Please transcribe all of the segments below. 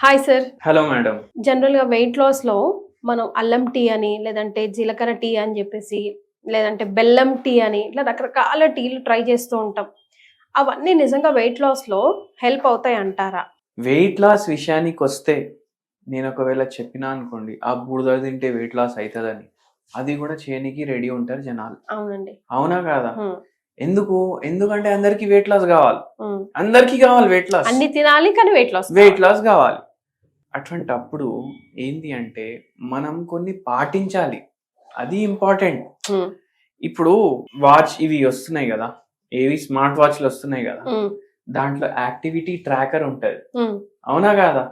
Hi sir hello madam జనరల్గా weight లాస్లో మనం అల్లం టీ అని లేదంటే జీలకర్ర టీ అని చెప్పేసి లేదంటే బెల్లం టీ అని ఇట్లా రకరకాల టీలు ట్రై చేస్తూ ఉంటాం. అవన్నీ నిజంగా వెయిట్ లాస్లో హెల్ప్ అవుతాయి అంటారా? వెయిట్ లాస్ విషయానికి వస్తే నేను ఒకవేళ చెప్పినా అనుకోండి ఆ బూడిద తింటే వెయిట్ లాస్ అవుతుందని అది కూడా చేయనికి రెడీ ఉంటారు జనాలు. అవునండి. అవునా కాదా? ఎందుకు? ఎందుకంటే అందరికి వెయిట్ లాస్ కావాలి. అందరికి కావాలి వెయిట్ లాస్ అన్ని తినాలి కానీ వెయిట్ లాస్ వెయిట్ లాస్ కావాలి. అటువంటి అప్పుడు ఏంటి అంటే మనం కొన్ని పాటించాలి. అది ఇంపార్టెంట్. ఇప్పుడు వాచ్ ఇవి వస్తున్నాయి కదా. ఏవి స్మార్ట్ వాచ్లు వస్తున్నాయి కదా. దాంట్లో యాక్టివిటీ ట్రాకర్ ఉంటది. అవునా కాదా?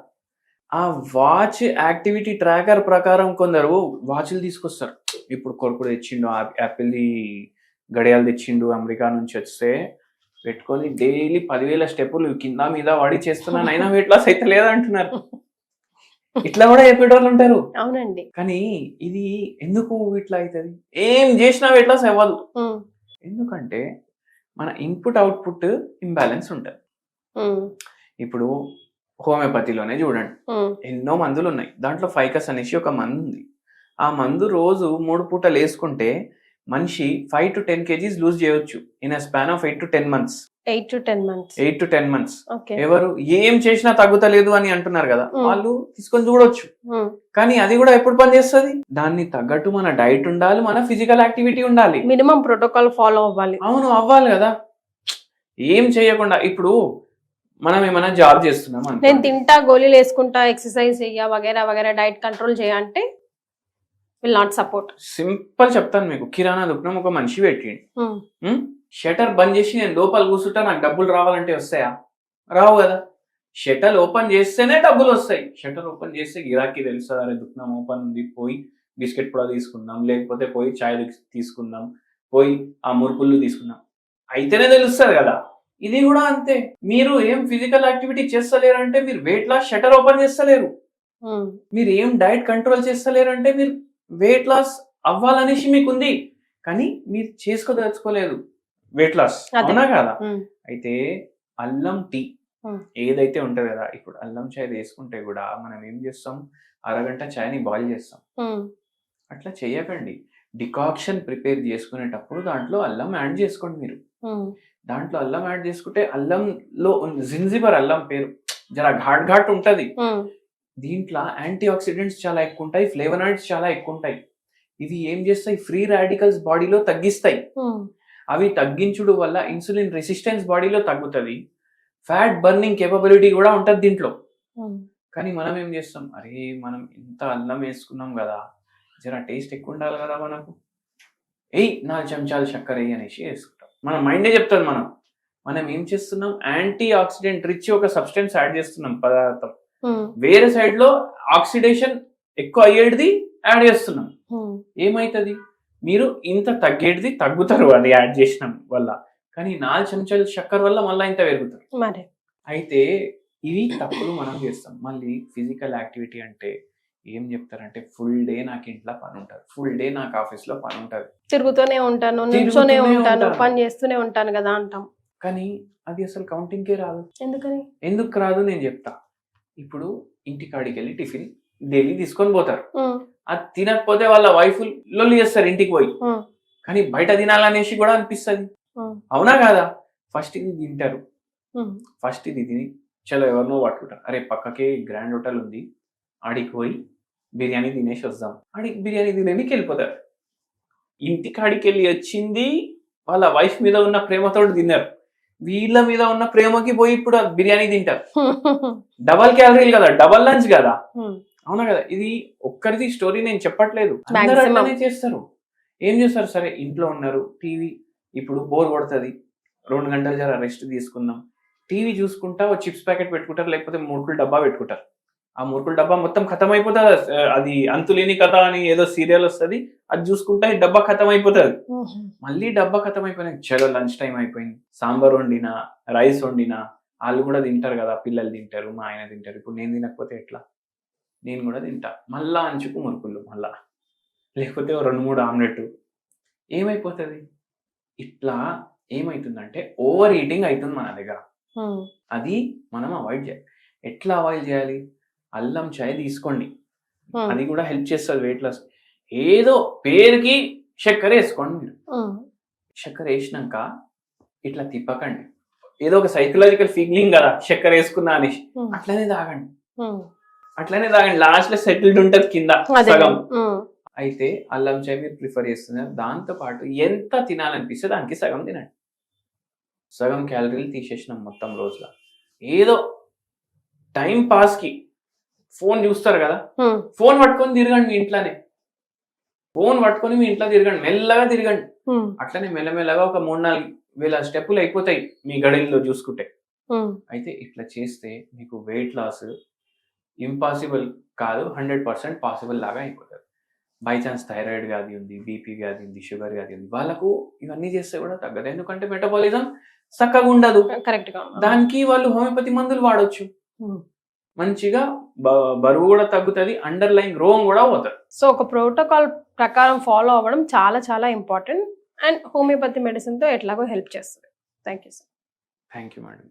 ఆ వాచ్ యాక్టివిటీ ట్రాకర్ ప్రకారం కొందరు వాచ్లు తీసుకొస్తారు. ఇప్పుడు కొడుకుడు తెచ్చిండు యాపిల్ గడియాలు తెచ్చిండు అమెరికా నుంచి వస్తే పెట్టుకొని డైలీ పదివేల స్టెప్పులు కింద మీద వాడి చేస్తున్నాను అయినా వెయిట్ లాస్ అయితే లేదంటున్నారు. ఇట్లా కూడా చెప్పేటోళ్ళు ఉంటారు. అవునండి. కానీ ఇది ఎందుకు ఇట్లా అవుతుంది ఏం చేసినా వెయిట్ లాస్ అవ్వదు ఎందుకంటే మన ఇన్పుట్ అవుట్పుట్ ఇంబ్యాలెన్స్ ఉంటుంది. ఇప్పుడు హోమియోపతిలోనే చూడండి. ఎన్నో మందులు ఉన్నాయి దాంట్లో ఫైకస్ అనేసి ఒక మందు ఉంది. ఆ మందు రోజు మూడు పూటలు వేసుకుంటే మనిషి five to ten kgs lose చేయొచ్చు. In a span of eight to ten months eight to ten months eight to ten months ఎవరు ఏం చేసినా తగ్గుతలేదు అని అంటున్నారు కదా Hmm. వాళ్ళు తీసుకొని చూడొచ్చు. హ్మ్. కానీ అది కూడా ఎప్పుడు పనిచేస్తుంది? దాన్ని తగ్గట్టు మన డైట్ ఉండాలి మన ఫిజికల్ యాక్టివిటీ ఉండాలి. మినిమం ప్రోటోకాల్ ఫాలో అవ్వాలి. అవును అవ్వాలి కదా. ఏం చేయకుండా ఇప్పుడు మనం ఏమైనా జాబ్ చేస్తున్నాం నేను. తింటా గోళీలు వేసుకుంటా ఎక్సర్సైజ్ చెయ్య వగేరా వగేరా డైట్ కంట్రోల్ చేయ అంటే విల్ నాట్ సపోర్ట్. సింపుల్ చెప్తాను మీకు కిరాణా దుకాణం ఒక మనిషి పెట్టిండు. షటర్ బంద్ చేసి నేను లోపల కూర్చుంటా నాకు డబ్బులు రావాలంటే వస్తాయా? రావు కదా. షటర్ ఓపెన్ చేస్తేనే డబ్బులు వస్తాయి. షటర్ ఓపెన్ చేస్తే గిరాకీ తెలుస్తుంది అరే దుకాణం ఓపెన్ ఉంది పోయి బిస్కెట్ కూడా తీసుకుందాం లేకపోతే పోయి చాయ్ తీసుకుందాం పోయి ఆ మురుకుళ్ళు తీసుకుందాం. అయితేనే తెలుస్తుంది కదా. ఇది కూడా అంతే. మీరు ఏం ఫిజికల్ యాక్టివిటీ చేస్తలేరంటే మీరు వెయిట్ లాస్ షటర్ ఓపెన్ చేస్తలేరు. మీరు ఏం డైట్ కంట్రోల్ చేస్తలేరంటే మీరు వెయిట్ లాస్ అవ్వాలనేసి మీకు ఉంది కానీ మీరు చేసుకోదలుచుకోలేదు. Weight loss. అవునా కదా? అయితే అల్లం టీ. ఏదైతే ఉంటది కదా ఇప్పుడు అల్లం చాయ్ వేసుకుంటే కూడా మనం ఏం చేస్తాం? అరగంట చాయ్ని బాయిల్ చేస్తాం. అట్లా చేయకండి డికాక్షన్ ప్రిపేర్ చేసుకునేటప్పుడు దాంట్లో అల్లం యాడ్ చేసుకోండి మీరు. దాంట్లో అల్లం యాడ్ చేసుకుంటే అల్లంలో జింజిబర్ అల్లం పేరు జర ఘాట్ ఘాట్ ఉంటది. దీంట్లో యాంటీ ఆక్సిడెంట్స్ చాలా ఎక్కువ ఉంటాయి ఫ్లేవనాయిడ్స్ చాలా ఎక్కువ ఉంటాయి ఇవి ఏం చేస్తాయి? ఫ్రీ రాడికల్స్ బాడీలో తగ్గిస్తాయి. అవి తగ్గించుడు వల్ల ఇన్సులిన్ రెసిస్టెన్స్ బాడీలో తగ్గుతుంది. ఫ్యాట్ బర్నింగ్ కేపబిలిటీ కూడా ఉంటుంది దీంట్లో. కానీ మనం ఏం చేస్తాం? అరే మనం ఇంత అల్లం వేసుకున్నాం కదా జర టేస్ట్ ఎక్కువ ఉండాలి కదా మనకు. ఎయ్ నాలుగు చెంచాలు చక్కెర వేయి అనేసి వేసుకుంటాం. మన మైండే చెప్తుంది మనం. మనం ఏం చేస్తున్నాం? యాంటీ ఆక్సిడెంట్ రిచ్ ఒక సబ్స్టెన్స్ యాడ్ చేస్తున్నాం పదార్థం. వేరే సైడ్లో ఆక్సిడేషన్ ఎక్కువ అయ్యేది యాడ్ చేస్తున్నాం. ఏమైతుంది? మీరు ఇంత తగ్గేది తగ్గుతారు అది యాడ్ చేసిన వల్ల. కానీ నాలుగు చెంచాలు చక్కెర వల్ల మళ్ళీ ఇంత పెరుగుతారు. మరి. అయితే ఇవి తప్పులు మనం చేస్తాం. మళ్ళీ ఫిజికల్ యాక్టివిటీ అంటే ఏం చెప్తారంటే ఫుల్ డే నాకు ఇంట్లో పని ఉంటుంది. ఫుల్ డే నాకు ఆఫీస్లో పని ఉంటుంది. తిరుగుతూనే ఉంటాను నిల్చొనే ఉంటాను. పని చేస్తూనే ఉంటాను కదా అంటాం. కానీ అది అసలు కౌంటింగ్కే రాదు. ఎందుకని? ఎందుకు రాదు నేను చెప్తా. ఇప్పుడు ఇంటికాడికి వెళ్ళి టిఫిన్ డైలీ తీసుకొని పోతారు. అది తినకపోతే వాళ్ళ వైఫ్ లొల్లి చేస్తారు ఇంటికి పోయి. కానీ బయట తినాలనేసి కూడా అనిపిస్తుంది. అవునా కాదా? ఫస్ట్ ఇది తింటారు. ఫస్ట్ ఇది తిని చలో ఎవరినో పట్టుకుంటారు. అరే పక్కకే గ్రాండ్ హోటల్ ఉంది. ఆడికి పోయి బిర్యానీ తినేసి వద్దాం. ఆడికి బిర్యానీ తినేకి వెళ్ళిపోతారు. ఇంటికాడికి వెళ్ళి వచ్చింది వాళ్ళ వైఫ్ మీద ఉన్న ప్రేమతో తిన్నారు. వీళ్ళ మీద ఉన్న ప్రేమకి పోయి ఇప్పుడు బిర్యానీ తింటారు. డబల్ క్యాలరీలు కదా డబల్ లంచ్ కదా. అవునా కదా? ఇది ఒక్కరిది స్టోరీ నేను చెప్పట్లేదు. చేస్తారు. ఏం చేస్తారు? సరే ఇంట్లో ఉన్నారు టీవీ ఇప్పుడు బోర్ కొడుతుంది. రెండు గంటలు జర రెస్ట్ తీసుకుందాం. టీవీ చూసుకుంటా ఓ చిప్స్ ప్యాకెట్ పెట్టుకుంటారు లేకపోతే మురుకులు డబ్బా పెట్టుకుంటారు. ఆ మురుకుల డబ్బా మొత్తం ఖతం అయిపోతుంది అది అంతులేని కథ అని ఏదో సీరియల్ వస్తుంది అది చూసుకుంటా ఈ డబ్బా ఖతం అయిపోతుంది మళ్ళీ డబ్బా ఖతం అయిపోయినాయి చలో లంచ్ టైం అయిపోయింది. సాంబార్ వండినా రైస్ వండినా వాళ్ళు కూడా తింటారు కదా పిల్లలు తింటారు మా ఆయన తింటారు. ఇప్పుడు నేను తినకపోతే ఎట్లా? నేను కూడా తింటా. మళ్ళా అంచుకు మురుకులు మళ్ళా. లేకపోతే రెండు మూడు ఆమ్లెట్ ఏమైపోతుంది? ఇట్లా ఏమవుతుందంటే ఓవర్ ఈటింగ్ అవుతుంది మన దగ్గర. అది మనం అవాయిడ్ చేయాలి. ఎట్లా అవాయిడ్ చేయాలి? అల్లం చాయ్ తీసుకోండి. అది కూడా హెల్ప్ చేస్తుంది వెయిట్ లాస్. ఏదో పేరుకి చక్కెర వేసుకోండి మీరు. చక్కెర వేసినాక ఇట్లా తిప్పకండి. ఏదో ఒక సైకలాజికల్ ఫీలింగ్ కదా చక్కెర వేసుకున్నా అని ఉమ్, అట్లనే తాగండి. అట్లనే తాగండి లాస్ట్లో సెటిల్డ్ ఉంటది కింద సగం. అయితే అల్లం చాయ్ మీరు ప్రిఫర్ చేస్తున్నారు. దాంతో పాటు ఎంత తినాలనిపిస్తే దానికి సగం తినండి. సగం క్యాలరీలు తీసేసినాం మొత్తం రోజులో. ఏదో టైం పాస్కి ఫోన్ చూస్తారు కదా. ఫోన్ పట్టుకొని తిరగండి మీ ఇంట్లోనే. ఫోన్ పట్టుకొని మీ ఇంట్లో తిరగండి. మెల్లగా తిరగండి. అట్లనే మెల్లమెల్లగా ఒక మూడు నాలుగు వేల స్టెప్పులు అయిపోతాయి మీ గడిలో చూసుకుంటే. అయితే ఇట్లా చేస్తే మీకు వెయిట్ లాస్ ఇంపాసిబుల్ కాదు హండ్రెడ్ పర్సెంట్ పాసిబుల్ లాగా అయిపోతుంది బై ఛాన్స్ థైరాయిడ్ వ్యాధి ఉంది బీపీ వ్యాధి ఉంది షుగర్ వ్యాధి ఉంది. వాళ్ళకు ఇవన్నీ చేస్తే కూడా తగ్గదు. ఎందుకంటే మెటబాలిజం చక్కగా ఉండదు. కరెక్ట్గా దానికి వాళ్ళు హోమియోపతి మందులు వాడొచ్చు. ఉమ్. మంచిగా బరువు కూడా తగ్గుతుంది అండర్ లైన్ రోగం కూడా పోతుంది. సో ఒక ప్రోటోకాల్ ప్రకారం ఫాలో అవ్వడం చాలా చాలా ఇంపార్టెంట్ అండ్ హోమియోపతి మెడిసిన్తో ఎట్లాగో హెల్ప్ చేస్తుంది. Thank you sir thank you madam